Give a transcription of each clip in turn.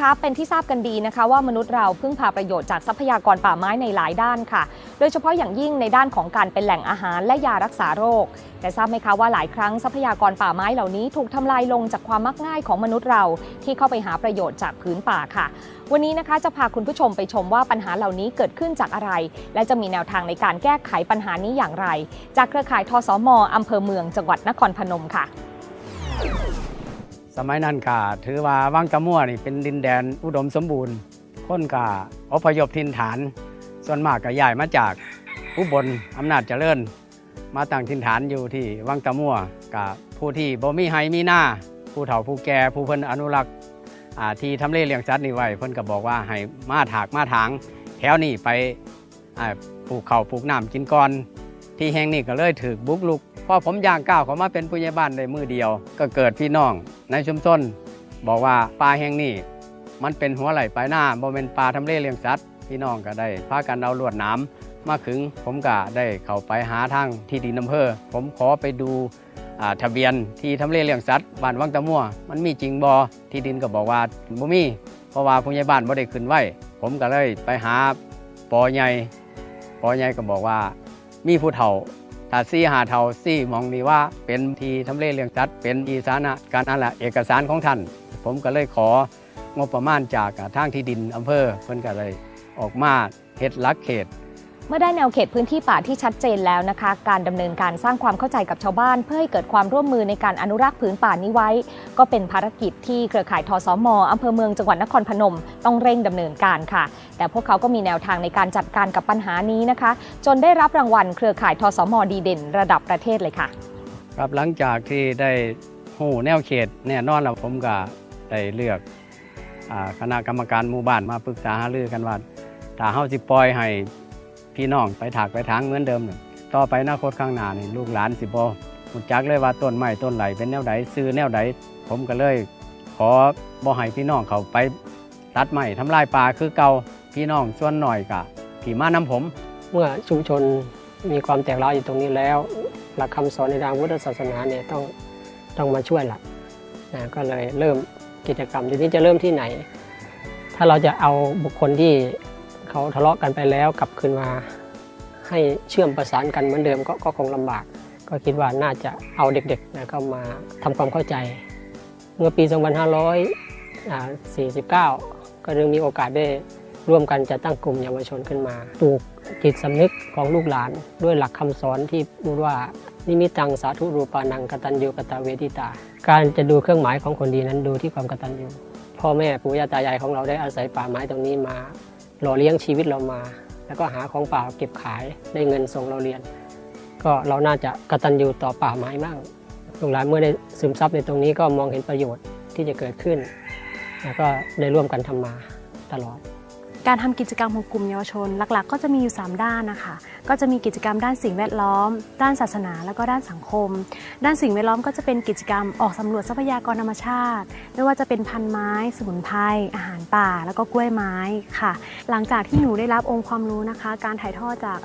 คะเป็นที่ทราบกันดีนะคะ ว่ามนุษย์เราพึ่งพาประโยชน์จากทรัพยากรป่าไม้ในหลายด้านค่ะ โดยเฉพาะอย่างยิ่งในด้านของการเป็นแหล่งอาหารและยารักษาโรค แต่ทราบไหมคะว่าหลายครั้งทรัพยากรป่าไม้เหล่านี้ถูกทำลายลงจากความมักง่ายของมนุษย์เราที่เข้าไปหาประโยชน์จากพื้นป่าค่ะ วันนี้นะคะจะพาคุณผู้ชมไปชมว่าปัญหาเหล่านี้เกิดขึ้นจากอะไร และจะมีแนวทางในการแก้ไขปัญหานี้อย่างไร จากเครือข่ายทสมอำเภอเมืองจังหวัดนครพนมค่ะ สมัยนั้นก็ถือว่าวังตะมั่วนี่เป็นดินแดนอุดมสมบูรณ์คนก็อพยพถิ่นฐาน ส่วนมากก็ย้ายมาจากอุบลอำนาจเจริญ มาตั้งถิ่นฐานอยู่ที่วังตะมั่วกับผู้ที่บ่มีไฮมีหน้า ผู้เฒ่าผู้แก่ผู้เพิ่นอนุรักษ์ที่ทำเลเลี้ยงสัตว์นี่ไว้เพิ่นก็บอกว่าให้มาถากมาถาง แถวนี้ไปปลูกเขาปลูกน้ำกินก่อน ที่แห่งนี้ก็เลยถือบุกลุก พอผมย่างก้าวเขามาเป็นผู้ใหญ่บ้านได้มือเดียว ก็เกิดพี่น้อง ในชุมชนบอกว่าป่าแห่งนี้ มันเป็นหัวไหลปลายหน้าบ่เป็นป่าทำเลเลี้ยงสัตว์พี่น้องก็ได้พากันเอาลวดน้ำมาขึงผมก็ได้เข้าไปหาทางที่ดินอำเภอ ผมขอไปดูทะเบียนที่ทำเลเลี้ยงสัตว์บ้านวังตะมั่วมันมีจริงบ่ที่ดินก็บอกว่าบ่มี เพราะว่าผู้ใหญ่บ้านบ่ได้ขึ้นไว้ผมก็เลยไปหาปอใหญ่ปอใหญ่ก็บอกว่ามีผู้เฒ่า ตาซี่หาเท่าซี่มองนี่ว่าเป็นทีทำเลเรียงจัด เป็นทีสาธาระการนั่นแหละเอกสารของท่าน ผมก็เลยของบประมาณจากทางที่ดินอำเภอเพิ่นก็เลยออกมาเฮ็ดลักเขต เมื่อได้แนวเขตพื้นที่ป่าที่ชัดเจนแล้วนะคะ การดำเนินการสร้างความเข้าใจกับชาวบ้าน เพื่อให้เกิดความร่วมมือในการอนุรักษ์ผืนป่านี้ไว้ ก็เป็นภารกิจที่เครือข่ายทสมอำเภอเมืองจังหวัดนครพนม ต้องเร่งดำเนินการค่ะ แต่พวกเขาก็มีแนวทางในการจัดการกับปัญหานี้นะคะ จนได้รับรางวัลเครือข่ายทสมดีเด่น ระดับประเทศเลยค่ะ ครับหลังจากที่ได้หูแนวเขตแน่นอนแล้วผมก็ได้เลือกคณะกรรมการหมู่บ้านมาปรึกษาหารือกันว่าถ้าเฮาสิปล่อยให้ พี่น้องไปถากไปทางเหมือนเดิมเนี่ยต่อไปอนาคตข้างหน้านี่ลูกหลานสิบ่รู้จักเลยว่าต้นไม้ต้นไหลเป็นแนวใดซื้อแนวใดผมก็เลย ขอบ่ให้พี่น้องเขาไปตัดไม้ทำลายป่าคือเก่าพี่น้องส่วนหน่อยก็ที่มานํผม เมื่อชุมชนมีความแตกร้าวอยู่ตรงนี้แล้ว หลักคำสอนในทางพุทธศาสนาเนี่ยต้องต้องมาช่วยละนะก็เลยเริ่มกิจกรรมทีนี้จะเริ่มที่ไหน ถ้าเราจะเอาบุคคลที่ เขาทะเลาะกันไปแล้วกลับคืนมา ให้เชื่อมประสานกันเหมือนเดิมก็ก็คงลำบาก ก็คิดว่าน่าจะเอาเด็กๆนะเข้ามาทำความเข้าใจ เมื่อปี 2549 ก็เริ่มมีโอกาสได้ร่วมกันจัดตั้งกลุ่มเยาวชนขึ้นมาปลูกจิตสำนึกของลูกหลาน ด้วยหลักคำสอนที่พูดว่านิมิตังสาธุรูปานังกตัญญูกตเวทิตา การจะดูเครื่องหมายของคนดีนั้นดูที่ความกตัญญูพ่อแม่ปู่ย่าตายายของเราได้อาศัยป่าไม้ตรงนี้มา หล่อเลี้ยงชีวิตเรามา แล้วก็หาของป่าเก็บขายได้เงินส่งเราเรียน ก็เราน่าจะกระตันอยู่ต่อป่าไม้บ้างลูกหลานเมื่อได้ซึมซับในตรงนี้ก็มองเห็นประโยชน์ที่จะเกิดขึ้น แล้วก็ได้ร่วมกันทำมาตลอด การทำกิจกรรมของกลุ่มเยาวชน หลักๆ ก็จะมีอยู่ 3 ด้านนะคะ ก็จะมีกิจกรรมด้านสิ่งแวดล้อม ด้านศาสนา แล้วก็ด้านสังคม ด้านสิ่งแวดล้อมก็จะเป็นกิจกรรมออกสำรวจทรัพยากรธรรมชาติ ไม่ว่าจะเป็นพันไม้ สมุนไพรอาหารป่า แล้วก็กล้วยไม้ค่ะ หลังจากที่หนูได้รับองค์ความรู้นะคะ การถ่ายทอดจาก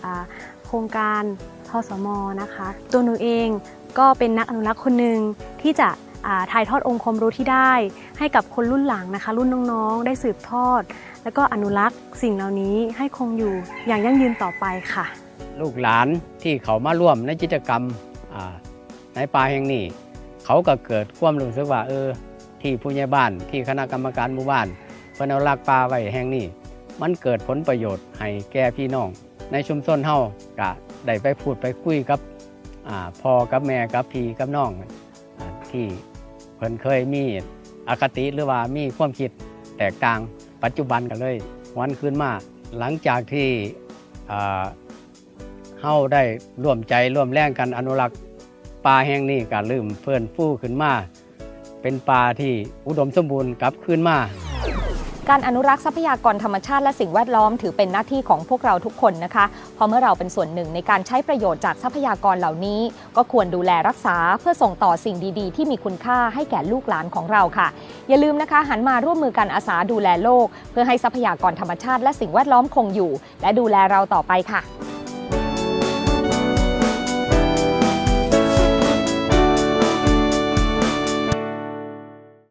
โครงการทสมนะคะ ตัวหนูเองก็เป็นนักอนุรักษ์คนหนึ่งที่จะ ถ่ายทอดองค์ความรู้ที่ได้ ให้กับคนรุ่นหลังนะคะ รุ่นน้องๆ ได้สืบทอด แล้วก็อนุรักษ์สิ่งเหล่านี้ให้คงอยู่อย่างยั่งยืนต่อไปค่ะ ลูกหลานที่เขามาร่วมในกิจกรรมในป่าแห่งนี้ เขาก็เกิดความรู้สึกว่าเออที่ผู้ใหญ่บ้านที่คณะกรรมการหมู่บ้านเพิ่นเอารักป่าไว้แห่งนี้ มันเกิดผลประโยชน์ให้แก่พี่น้อง ในชุมชนเฮาก็ได้ไปพูดไปคุยกับอพ่อกับแม่กับพี่กับน้องอที่ พิ่นเคยมีอคติหรือว่ามีความคิดแตกต่างปัจจุบันกันเลยวันขึ้นมาหลังจากที่เฮาได้ร่วมใจร่วมแรงกันอนุรักษ์ป่าแห่งนี้ก็ลืมเพื่อนฟู้ขึ้นมา เป็นป่าที่อุดมสมบูรณ์กลับขึ้นมา การอนุรักษ์ทรัพยากรธรรมชาติและสิ่งแวดล้อมถือเป็นหน้าที่ของพวกเราทุกคนนะคะ เพราะเมื่อเราเป็นส่วนหนึ่งในการใช้ประโยชน์จากทรัพยากรเหล่านี้ ก็ควรดูแลรักษาเพื่อส่งต่อสิ่งดีๆ ที่มีคุณค่าให้แก่ลูกหลานของเราค่ะ อย่าลืมนะคะ หันมาร่วมมือกันอาสาดูแลโลก เพื่อให้ทรัพยากรธรรมชาติและสิ่งแวดล้อมคงอยู่ และดูแลเราต่อไปค่ะ